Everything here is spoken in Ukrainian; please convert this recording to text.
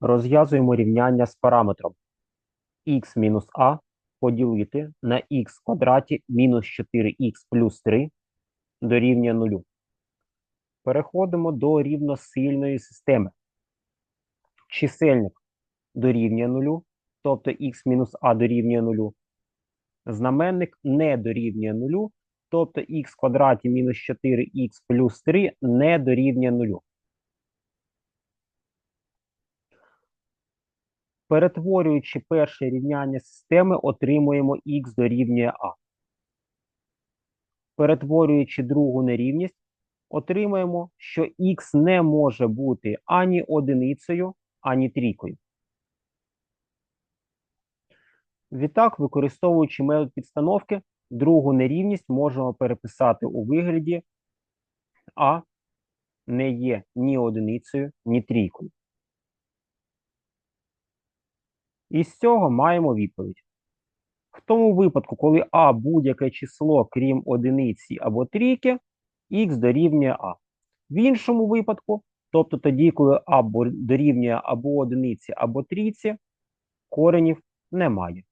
Розв'язуємо рівняння з параметром мінус а поділити на х квадраті мінус 4х плюс 3 дорівнює 0. Переходимо до рівносильної системи. Чисельник дорівнює 0, тобто х мінус а дорівнює 0. Знаменник не дорівнює 0, тобто х квадраті мінус 4х плюс 3 не дорівнює 0. Перетворюючи перше рівняння системи, отримуємо х дорівнює а. Перетворюючи другу нерівність, отримаємо, що х не може бути ані одиницею, ані трійкою. Відтак, використовуючи метод підстановки, другу нерівність можемо переписати у вигляді а не є ні одиницею, ні трійкою. І з цього маємо відповідь. В тому випадку, коли а будь-яке число, крім одиниці або трійки, х дорівнює а. В іншому випадку, тобто тоді, коли а дорівнює або одиниці, або трійці, коренів немає.